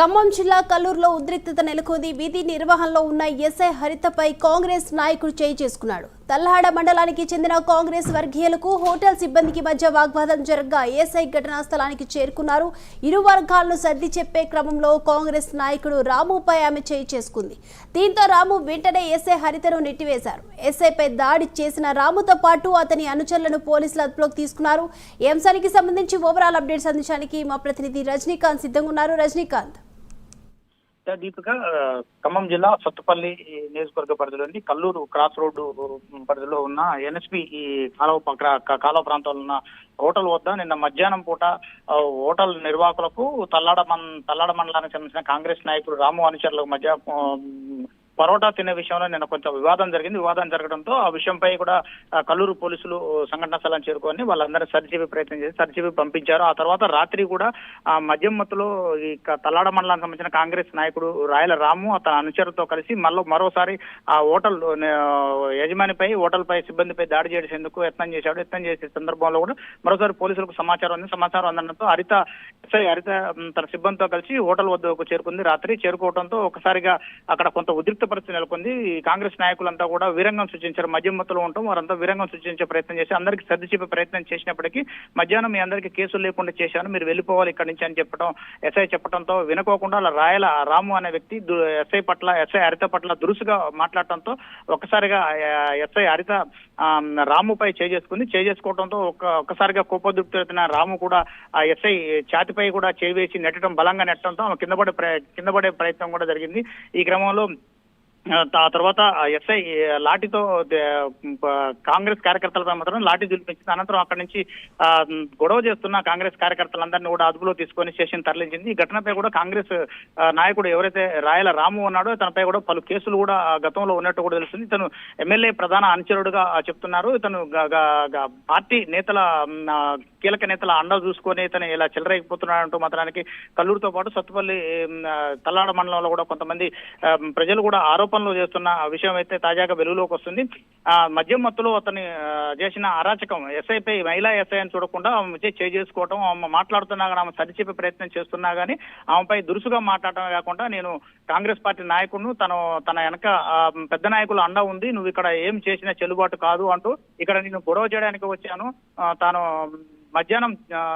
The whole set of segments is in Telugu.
ఖమ్మం జిల్లా కల్లూరులో ఉద్రిక్తత నెలకొంది. విధి నిర్వహణలో ఉన్న ఎస్ఐ హరితపై కాంగ్రెస్ నాయకుడు చేయి చేసుకున్నాడు. తల్లాడ మండలానికి చెందిన కాంగ్రెస్ వర్గీయులకు హోటల్ సిబ్బందికి మధ్య వాగ్వాదం జరగగా ఎస్ఐ ఘటనా స్థలానికి చేరుకున్నారు. ఇరు వర్గాలను సర్ది చెప్పే క్రమంలో కాంగ్రెస్ నాయకుడు రాముపై ఆమె చేయి చేసుకుంది. దీంతో రాము వెంటనే ఎస్ఐ హరితను నెట్టివేశారు. ఎస్ఐపై దాడి చేసిన రాముతో పాటు అతని అనుచరులను పోలీసులు అదుపులోకి తీసుకున్నారు. ఈ అంశానికి సంబంధించి ఓవరాల్ అప్డేట్స్ అందించడానికి మా ప్రతినిధి రజనీకాంత్ సిద్ధంగా ఉన్నారు. రజనీకాంత్. ఇంకా దీపిక ఖమ్మం జిల్లా సొత్తుపల్లి నియోజకవర్గ పరిధిలోని కల్లూరు క్రాస్ రోడ్డు పరిధిలో ఉన్న ఎన్ఎస్పి ఈ కాలువ కాలువ ప్రాంతంలో ఉన్న హోటల్ వద్ద నిన్న మధ్యాహ్నం పూట హోటల్ నిర్వాహకులకు తల్లాడ మన్ తల్లాడ మండలానికి సంబంధించిన కాంగ్రెస్ నాయకుడు రాము అనుచరులకు మధ్య పరోటా తినే విషయంలో నిన్న కొంచెం వివాదం జరిగింది. వివాదం జరగడంతో ఆ విషయంపై కూడా కల్లూరు పోలీసులు సంఘటనా స్థలం చేరుకొని వాళ్ళందరూ సరిచేపే ప్రయత్నం చేసి సరిచేపి పంపించారు. ఆ తర్వాత రాత్రి కూడా ఆ మద్యం మత్తులో ఈ తల్లాడ మండలానికి సంబంధించిన కాంగ్రెస్ నాయకుడు రాయల రాము అతని అనుచరులతో కలిసి మళ్ళీ మరోసారి ఆ హోటల్ యజమానిపై హోటల్పై సిబ్బందిపై దాడి చేసేందుకు యత్నం చేశాడు. యత్నం చేసే సందర్భంలో కూడా మరోసారి పోలీసులకు సమాచారం ఉంది సమాచారం అందడంతో హరిత ఎస్ఐ హరిత తన సిబ్బందితో కలిసి హోటల్ వద్దకు చేరుకుంది. రాత్రి చేరుకోవడంతో ఒకసారిగా అక్కడ కొంత ఉద్రిక్త పరిస్థితి నెలకొంది కాంగ్రెస్ నాయకులంతా కూడా వీరంగం సూచించారు మద్యం మత్తులో ఉంటాం వారంతా వీరంగం సూచించే ప్రయత్నం చేసి అందరికీ సర్ది చెప్పే ప్రయత్నం చేసినప్పటికీ మధ్యాహ్నం మీ అందరికీ కేసులు లేకుండా చేశాను. మీరు వెళ్ళిపోవాలి ఇక్కడి నుంచి అని చెప్పడం ఎస్ఐ చెప్పడంతో వినుకోకుండా అలా రాయల రాము అనే వ్యక్తి దు- ఎస్ఐ పట్ల ఎస్ఐ హరిత పట్ల దురుసుగా మాట్లాడటంతో ఒక్కసారిగా ఎస్ఐ హరిత రాముపై చేసుకుంది. చేసుకోవడంతో ఒక్క ఒక్కసారిగా కోపోద్రిక్తులైన రాము కూడా ఆ ఎస్ఐ ఛాతిపై కూడా చేవేసి నెట్టడం బలంగా నెట్టడంతో ఆమె కింద పడే కింద పడే ప్రయత్నం కూడా జరిగింది. ఈ క్రమంలో ఆ తర్వాత ఎస్ఐ లాఠీతో కాంగ్రెస్ కార్యకర్తలపై మాత్రం లాఠీ దులిపించింది అనంతరం అక్కడి నుంచి గొడవ చేస్తున్న కాంగ్రెస్ కార్యకర్తలందరినీ కూడా అదుపులో తీసుకొని స్టేషన్ తరలించింది. ఈ ఘటనపై కూడా కాంగ్రెస్ ఆ, నాయకుడు ఎవరైతే రాయల రాము ఉన్నాడో తనపై కూడా పలు కేసులు కూడా గతంలో ఉన్నట్టు కూడా తెలుస్తుంది. ఇతను ఎమ్మెల్యే ప్రధాన అనుచరుడుగా చెప్తున్నారు. ఇతను పార్టీ నేతల కీలక నేతల అండ చూసుకొని ఇతను ఇలా చిల్లరైపోతున్నాడంటూ మాత్రానికి కల్లూరుతో పాటు సత్తుపల్లి తల్లాడ మండలంలో కూడా కొంతమంది ప్రజలు కూడా ఆరోపణలు చేస్తున్న విషయం అయితే తాజాగా వెలుగులోకి వస్తుంది. ఆ మద్యం మత్తులో అతని చేసిన అరాచకం ఎస్ఐపై మహిళా ఎస్ఐ అని చూడకుండా ఆమె వచ్చి చేయి చేసుకోవడం ఆమె మాట్లాడుతున్నా కానీ ఆమె సరిచెప్పే ప్రయత్నం చేస్తున్నా కానీ ఆమెపై దురుసుగా మాట్లాడటమే కాకుండా నేను కాంగ్రెస్ పార్టీ నాయకుడు తను తన వెనక పెద్ద నాయకులు అండ ఉంది నువ్వు ఇక్కడ ఏం చేసినా చెల్లుబాటు కాదు అంటూ ఇక్కడ నేను గొడవ చేయడానికి వచ్చాను. తాను మధ్యాహ్నం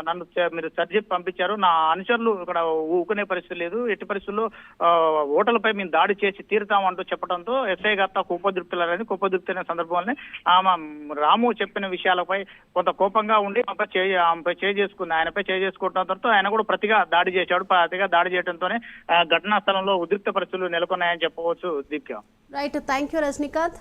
నన్ను మీరు సర్జెప్ పంపించారు. నా అనుచరులు ఇక్కడ ఊకునే పరిస్థితి లేదు. ఎట్టి పరిస్థితుల్లో ఓటర్లపై మేము దాడి చేసి తీరుతామంటూ చెప్పడంతో ఎస్ఐ గారు కోపదృప్తులని కోపదృప్తైన సందర్భంలోనే ఆమె రాము చెప్పిన విషయాలపై కొంత కోపంగా ఉండి ఆమెపై ఆమెపై చేయి చేసుకుంది. ఆయనపై చేయి చేసుకోవడంతో ఆయన కూడా ప్రతిగా దాడి చేశాడు. ప్రతిగా దాడి చేయడంతోనే ఘటనా స్థలంలో ఉద్రిక్త పరిస్థితులు నెలకొన్నాయని చెప్పవచ్చు Deepya right thank you Rajinikanth